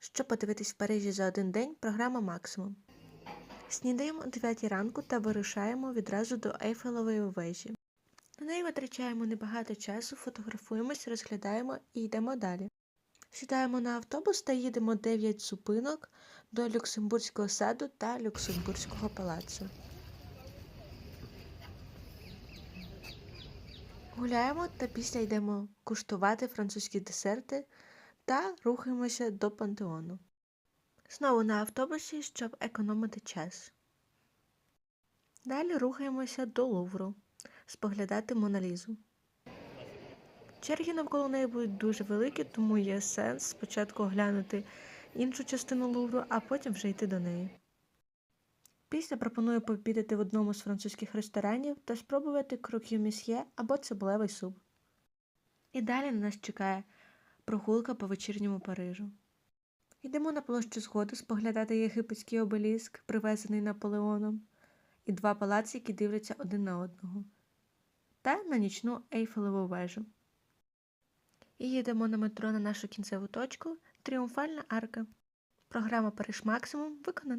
Щоб подивитись в Парижі за один день, програма максимум. Снідаємо о 9 ранку та вирушаємо відразу до Ейфелевої вежі. На неї витрачаємо небагато часу, фотографуємось, розглядаємо і йдемо далі. Сідаємо на автобус та їдемо 9 зупинок до Люксембурзького саду та Люксембурзького палацу. Гуляємо та після йдемо куштувати французькі десерти та рухаємося до пантеону. Знову на автобусі, щоб економити час. Далі рухаємося до Лувру, споглядати Моналізу. Черги навколо неї будуть дуже великі, тому є сенс спочатку оглянути іншу частину Лувру, а потім вже йти до неї. Після пропоную пообідати в одному з французьких ресторанів та спробувати крок'ю місьє або цибулевий суп. І далі на нас чекає прогулка по вечірньому Парижу. Йдемо на площу згоди споглядати єгипетський обеліск, привезений Наполеоном, і два палаці, які дивляться один на одного, та на нічну Ейфелеву вежу. І їдемо на метро на нашу кінцеву точку Тріумфальна арка. Програма Париж Максимум виконана.